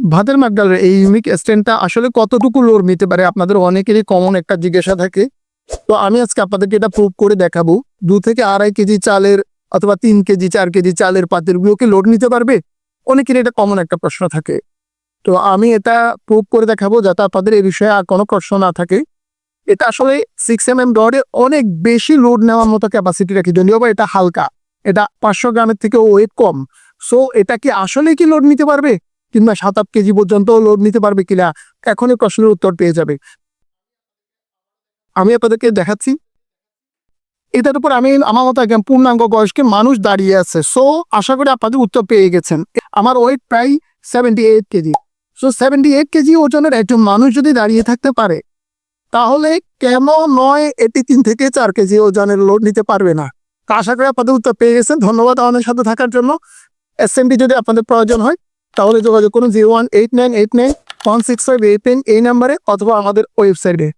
ভাতের মাগডালের এই ইউনিক স্ট্যান্ডটা আসলে কতটুকু লোড নিতে পারে আপনাদের অনেকেরই কমন একটা জিজ্ঞাসা থাকে। তো আমি আজকে আপনাদেরকে এটা প্রুভ করে দেখাবো, দু থেকে আড়াই কেজি চালের অথবা তিন কেজি, চার কেজি চালের পাতিলগুলোকে লোড নিতে পারবে? অনেকের এটা কমন একটা প্রশ্ন থাকে। তো আমি এটা প্রুভ করে দেখাবো যাতে আপনাদের এই বিষয়ে আর কোনো প্রশ্ন না থাকে। এটা আসলে সিক্স এম এম রডে অনেক বেশি লোড নেওয়ার মতো ক্যাপাসিটি রাখি যদিও বা এটা হালকা। এটা পাঁচশো গ্রামের থেকে ওয়েট কম। সো এটা কি আসলে কি লোড নিতে পারবে? কিংবা সাত আট কেজি পর্যন্ত লোড নিতে পারবে কিনা, এখনই প্রশ্নের উত্তর পেয়ে যাবে। আমি আপনাদেরকে দেখাচ্ছি। এটার উপর আমি আমার মতো একদম পূর্ণাঙ্গ বয়স্কে মানুষ দাঁড়িয়ে আছে। সো আশা করি আপনাদের উত্তর পেয়ে গেছেন। আমার ওয়েট প্রায় seventy eight KG. So seventy eight KG ওজনের একজন মানুষ যদি দাঁড়িয়ে থাকতে পারে, তাহলে কেন নয় এটি তিন থেকে চার কেজি ওজনের লোড নিতে পারবে না? তা আশা করি আপনাদের উত্তর পেয়ে গেছেন। ধন্যবাদ আমাদের সাথে থাকার জন্য। এসএমডি যদি আপনাদের প্রয়োজন হয় তাহলে যোগাযোগ করুন zero one eight nine eight nine one six five eight এই নাম্বারে অথবা আমাদের ওয়েবসাইটে।